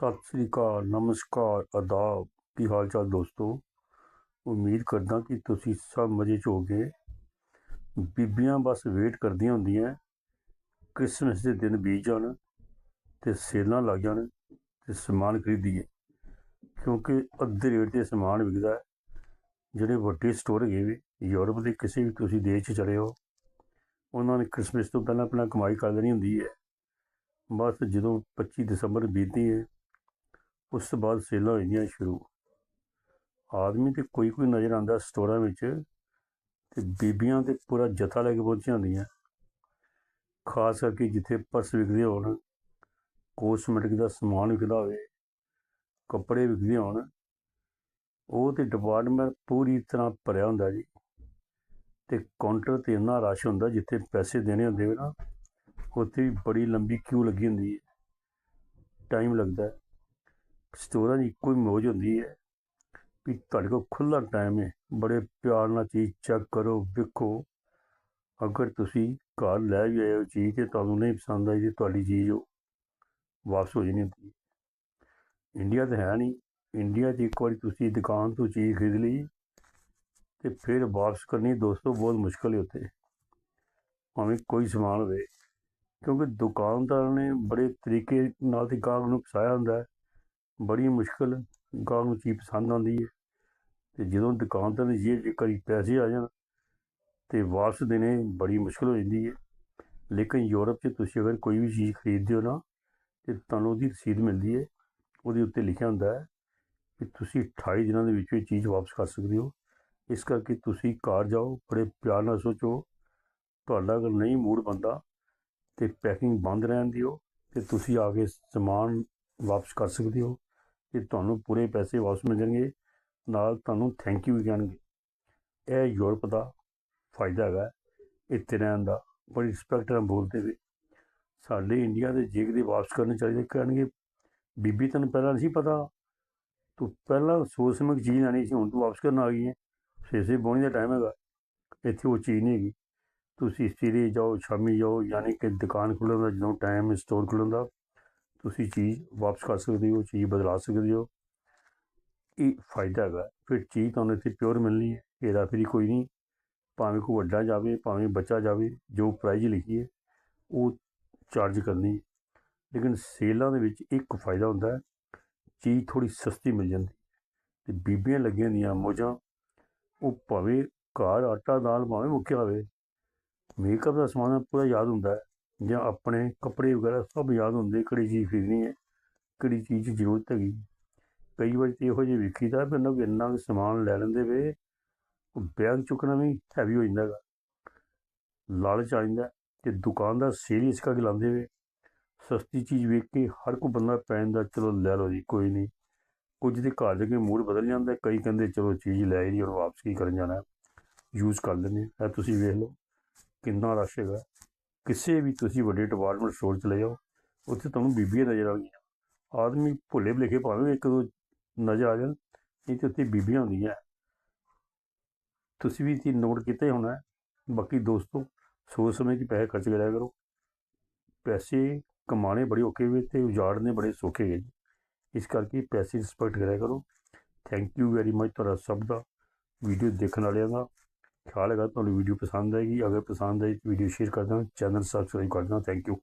ਸਤਿ ਸ੍ਰੀ ਅਕਾਲ, ਨਮਸਕਾਰ ਆਦਾਬ ਕੀ ਹਾਲ ਚਾਲ ਦੋਸਤੋ? ਉਮੀਦ ਕਰਦਾ ਕਿ ਤੁਸੀਂ ਸਭ ਮਜ਼ੇ 'ਚ ਹੋਗੇ ਬੀਬੀਆਂ ਬਸ ਵੇਟ ਕਰਦੀਆਂ ਹੁੰਦੀਆਂ। ਕ੍ਰਿਸਮਸ ਦੇ ਦਿਨ ਬੀਤ ਜਾਣ ਤੇ ਸੇਲਾਂ ਲੱਗ ਜਾਣ ਤੇ ਸਮਾਨ ਖਰੀਦੀਏ। ਕਿਉਂਕਿ ਅੱਧੇ ਰੇਟ ਤੇ ਸਮਾਨ ਵਿਕਦਾ ਹੈ। ਜਿਹੜੇ ਵੱਡੇ ਸਟੋਰ ਹੈਗੇ ਵੀ, ਯੂਰਪ ਦੇ ਕਿਸੇ ਵੀ ਤੁਸੀਂ ਦੇਸ਼ 'ਚ ਚਲੇ ਹੋ ਉਹਨਾਂ ਨੇ ਕ੍ਰਿਸਮਸ ਤੋਂ ਪਹਿਲਾਂ ਆਪਣਾ ਕਮਾਈ ਕਰ ਲੈਣੀ ਹੁੰਦੀ ਹੈ। ਬਸ ਜਦੋਂ 25 ਦਸੰਬਰ ਬੀਤਦੀ ਹੈ ਉਸ ਤੋਂ ਬਾਅਦ ਸੇਲਾਂ ਹੋ ਜਾਂਦੀਆਂ ਸ਼ੁਰੂ। ਆਦਮੀ ਤੇ ਕੋਈ ਕੋਈ ਨਜ਼ਰ ਆਉਂਦਾ ਸਟੋਰਾਂ ਵਿੱਚ ਤੇ ਬੀਬੀਆਂ ਤੇ ਪੂਰਾ ਜਥਾ ਲੈ ਕੇ ਪਹੁੰਚੀਆਂ ਹੁੰਦੀਆਂ। ਖਾਸ ਕਰਕੇ ਜਿੱਥੇ ਪਰਸ ਵਿਕਦੇ ਹੋਣ, ਕੋਸਮੈਟਿਕ ਦਾ ਸਮਾਨ ਵਿਕਦਾ ਹੋਵੇ, ਕੱਪੜੇ ਵਿਕਦੇ ਹੋਣ, ਉਹ ਤੇ ਡਿਪਾਰਟਮੈਂਟ ਪੂਰੀ ਤਰ੍ਹਾਂ ਭਰਿਆ ਹੁੰਦਾ ਜੀ। ਤੇ ਕਾਊਂਟਰ ਤੇ ਇੰਨਾ ਰਸ਼ ਹੁੰਦਾ ਜਿੱਥੇ ਪੈਸੇ ਦੇਣੇ ਹੁੰਦੇ ਨਾ, ਉੱਥੇ ਬੜੀ ਲੰਬੀ ਕਿਊ ਲੱਗੀ ਹੁੰਦੀ ਹੈ। ਟਾਈਮ ਲੱਗਦਾ। ਸਟੋਰਾਂ ਦੀ ਇੱਕੋ ਹੀ ਮੌਜ ਹੁੰਦੀ ਹੈ ਵੀ ਤੁਹਾਡੇ ਕੋਲ ਖੁੱਲਾ ਟਾਈਮ ਹੈ, ਬੜੇ ਪਿਆਰ ਨਾਲ ਚੀਜ਼ ਚੈੱਕ ਕਰੋ, ਵੇਖੋ। ਅਗਰ ਤੁਸੀਂ ਘਰ ਲੈ ਵੀ ਆਏ ਹੋ ਚੀਜ਼ ਤੇ ਤੁਹਾਨੂੰ ਨਹੀਂ ਪਸੰਦ ਆਈ ਤੇ ਤੁਹਾਡੀ ਚੀਜ਼ ਉਹ ਵਾਪਸ ਹੋ ਜਾਣੀ ਹੁੰਦੀ ਇੰਡੀਆ ਤਾਂ ਹੈ ਨਹੀਂ। ਇੰਡੀਆ 'ਚ ਇੱਕ ਵਾਰੀ ਤੁਸੀਂ ਦੁਕਾਨ ਤੋਂ ਚੀਜ਼ ਖਰੀਦ ਲਈ ਤੇ ਫਿਰ ਵਾਪਸ ਕਰਨੀ ਦੋਸਤੋ ਬਹੁਤ ਮੁਸ਼ਕਲ ਹੈ ਉੱਥੇ। ਭਾਵੇਂ ਕੋਈ ਸਮਾਨ ਹੋਵੇ, ਕਿਉਂਕਿ ਦੁਕਾਨਦਾਰ ਨੇ ਬੜੇ ਤਰੀਕੇ ਨਾਲ ਤੇ ਗਾਹਕ ਨੂੰ ਫਸਾਇਆ ਹੁੰਦਾ ਹੈ। ਬੜੀ ਮੁਸ਼ਕਲ ਗਾਹਕ ਨੂੰ ਚੀਜ਼ ਪਸੰਦ ਆਉਂਦੀ ਹੈ। ਤੇ ਜਦੋਂ ਦੁਕਾਨਦਾਰ ਦੀ ਜੇ 'ਚ ਕਰੀ ਪੈਸੇ ਆ ਜਾਣ ਤੇ ਵਾਪਸ ਦੇਣੇ ਬੜੀ ਮੁਸ਼ਕਲ ਹੋ ਜਾਂਦੀ ਹੈ। ਲੇਕਿਨ ਯੂਰਪ 'ਚ ਤੁਸੀਂ ਅਗਰ ਕੋਈ ਵੀ ਚੀਜ਼ ਖਰੀਦਦੇ ਹੋ ਨਾ, ਤੇ ਤੁਹਾਨੂੰ ਉਹਦੀ ਰਸੀਦ ਮਿਲਦੀ ਹੈ। ਉਹਦੇ ਉੱਤੇ ਲਿਖਿਆ ਹੁੰਦਾ ਹੈ ਕਿ ਤੁਸੀਂ 28 ਦਿਨਾਂ ਦੇ ਵਿੱਚ ਇਹ ਚੀਜ਼ ਵਾਪਸ ਕਰ ਸਕਦੇ ਹੋ। ਇਸ ਕਰਕੇ ਤੁਸੀਂ ਘਰ ਜਾਓ, ਬੜੇ ਪਿਆਰ ਨਾਲ ਸੋਚੋ। ਤੁਹਾਡਾ ਅਗਰ ਨਹੀਂ ਮੂਡ ਬੰਦਾ ਤੇ ਪੈਕਿੰਗ ਬੰਦ ਰਹਿਣ ਦਿਓ ਤੇ ਤੁਸੀਂ ਆ ਕੇ ਸਮਾਨ ਵਾਪਸ ਕਰ ਸਕਦੇ ਹੋ। ਤੇ ਤੁਹਾਨੂੰ ਪੂਰੇ ਪੈਸੇ ਵਾਪਸ ਮਿਲ ਜਾਣਗੇ, ਨਾਲ ਤੁਹਾਨੂੰ ਥੈਂਕ ਯੂ ਵੀ ਕਹਿਣਗੇ। ਇਹ ਯੂਰਪ ਦਾ ਫਾਇਦਾ ਹੈਗਾ, ਇੱਥੇ ਰਹਿਣ ਦਾ, ਬੜੀ ਰਿਸਪੈਕਟ ਨਾਲ ਬੋਲਦੇ ਵੀ ਸਾਡੇ ਇੰਡੀਆ ਦੇ ਜੇ ਦੇ ਵਾਪਸ ਕਰਨੇ ਚਾਹੀਦੇ ਕਹਿਣਗੇ ਬੀਬੀ, ਤੈਨੂੰ ਪਹਿਲਾਂ ਨਹੀਂ ਸੀ ਪਤਾ? ਤੂੰ ਪਹਿਲਾਂ ਸੋਚ ਸਮਝ ਚੀਜ਼ ਆਣੀ ਸੀ, ਹੁਣ ਤੂੰ ਵਾਪਸ ਕਰਨ ਆ ਗਈ ਹੈ। ਛੇ ਬੋਣੀ ਦਾ ਟਾਈਮ ਹੈਗਾ। ਇੱਥੇ ਉਹ ਚੀਜ਼ ਨਹੀਂ ਹੈਗੀ। ਤੁਸੀਂ ਸਵੇਰੇ ਜਾਓ, ਸ਼ਾਮੀ ਜਾਓ, ਯਾਨੀ ਕਿ ਦੁਕਾਨ ਖੁੱਲ੍ਹਣ ਦਾ, ਜਦੋਂ ਟਾਈਮ ਸਟੋਰ ਖੁੱਲ੍ਹਣ ਦਾ। ਤੁਸੀਂ ਚੀਜ਼ ਵਾਪਸ ਕਰ ਸਕਦੇ ਹੋ, ਚੀਜ਼ ਬਦਲਾ ਸਕਦੇ ਹੋ। ਇਹ ਫਾਇਦਾ ਹੈਗਾ। ਫਿਰ ਚੀਜ਼ ਤੁਹਾਨੂੰ ਇੱਥੇ ਪਿਓਰ ਮਿਲਣੀ ਹੈ। ਇਹਦਾ ਫਿਰ ਕੋਈ ਨਹੀਂ। ਭਾਵੇਂ ਕੋਈ ਵੱਡਾ ਜਾਵੇ, ਭਾਵੇਂ ਬੱਚਾ ਜਾਵੇ, ਜੋ ਪ੍ਰਾਈਜ਼ ਲਿਖੀ ਹੈ, ਉਹ ਚਾਰਜ ਕਰਨੀ ਲੇਕਿਨ ਸੇਲਾਂ ਦੇ ਵਿੱਚ ਇੱਕ ਫਾਇਦਾ ਹੁੰਦਾ ਹੈ। ਚੀਜ਼ ਥੋੜੀ ਸਸਤੀ ਮਿਲ ਜਾਂਦੀ ਤੇ ਬੀਬੀਆਂ ਲੱਗੀਆਂ ਦੀਆਂ ਮੋਜਾਂ, ਉਹ ਭਾਵੇਂ ਘਰ ਆਟਾ ਦਾਲ ਭਾਵੇਂ ਮੁੱਕਿਆ ਹੋਵੇ ਮੇਕਅਪ ਦਾ ਸਮਾਨ ਪੂਰਾ ਯਾਦ ਹੁੰਦਾ ਹੈ। ਜਾਂ ਆਪਣੇ ਕੱਪੜੇ ਵਗੈਰਾ ਸਭ ਯਾਦ ਹੁੰਦੇ ਕਿਹੜੀ ਚੀਜ਼ ਖਰੀਦਣੀ ਹੈ, ਕਿਹੜੀ ਚੀਜ਼ ਦੀ ਜ਼ਰੂਰਤ ਹੈਗੀ। ਕਈ ਵਾਰ ਤੇ ਇਹੋ ਜਿਹੀ ਵੇਖੀਦਾ ਬੰਦਾ ਕਿ ਇੰਨਾ ਸਮਾਨ ਲੈ ਲੈਂਦੇ ਵੇ ਬੈਗ ਚੁੱਕਣਾ ਵੀ ਹੈਵੀ ਹੋ ਜਾਂਦਾ ਹੈਗਾ ਲਾਲਚ ਆ ਜਾਂਦਾ, ਤੇ ਦੁਕਾਨਦਾਰ ਸੀਰੀਅਸ ਕਰਕੇ ਲਾਉਂਦੇ ਵੇ। ਸਸਤੀ ਚੀਜ਼ ਵੇਖ ਕੇ ਹਰ ਕੋਈ ਬੰਦਾ ਪੈ ਜਾਂਦਾ ਚਲੋ ਲੈ ਲਓ ਜੀ, ਕੋਈ ਨਹੀਂ। ਕੁਝ ਦੇ ਘਰ ਦੇ ਕੇ ਮੂਡ ਬਦਲ ਜਾਂਦਾ, ਕਈ ਕਹਿੰਦੇ ਚਲੋ ਚੀਜ਼ ਲੈ ਹੀ ਹੁਣ ਵਾਪਸ ਕੀ ਕਰਨ ਜਾਣਾ। ਯੂਜ਼ ਕਰ ਲੈਂਦੇ ਇਹ ਤੁਸੀਂ ਵੇਖ ਲਓ, ਕਿੰਨਾ ਰਸ਼ ਹੈਗਾ। ਕਿਸੇ ਵੀ ਤੁਸੀਂ ਵੱਡੇ ਡਿਪਾਰਟਮੈਂਟ ਸਟੋਰ ਚ ਲੈ ਜਾਓ ਉੱਥੇ ਤੁਹਾਨੂੰ ਬੀਬੀਆਂ ਨਜ਼ਰ ਆਉਣਗੀਆਂ। ਆਦਮੀ ਭੁੱਲੇ ਭਲੇਖੇ ਭਾਵੇਂ ਇੱਕ ਦੋ ਨਜ਼ਰ ਆ ਜਾਣ, ਇਹ ਤੇ ਉੱਥੇ ਬੀਬੀਆਂ ਹੁੰਦੀਆਂ। ਤੁਸੀਂ ਵੀ ਇਹ ਨੋਟ ਕੀਤਾ ਹੋਣਾ ਬਾਕੀ ਦੋਸਤੋ, ਸੋਚ ਸਮਝ ਕੇ ਪੈਸੇ ਖਰਚ ਕਰਿਆ ਕਰੋ। ਪੈਸੇ ਕਮਾਣੇ ਬੜੇ ਔਖੇ ਵੇ ਤੇ ਉਜਾੜਨੇ ਬੜੇ ਸੌਖੇ ਹੈ ਜੀ। ਇਸ ਕਰਕੇ ਪੈਸੇ ਰਿਸਪੈਕਟ ਕਰਿਆ ਕਰੋ। ਥੈਂਕ ਯੂ ਵੈਰੀ ਮਚ ਤੁਹਾਡਾ ਸਭ ਦਾ। ਵੀਡੀਓ ਦੇਖਣ ਵਾਲਿਆਂ ਦਾ। ਖਿਆਲ ਹੈਗਾ, ਤੁਹਾਨੂੰ ਵੀਡੀਓ ਪਸੰਦ ਆਏਗੀ, ਅਗਰ ਪਸੰਦ ਆਈ ਵੀਡੀਓ ਸ਼ੇਅਰ ਕਰ ਦੇਣਾ ਚੈਨਲ ਸਬਸਕ੍ਰਾਈਬ ਕਰ ਦੇਣਾ ਥੈਂਕ ਯੂ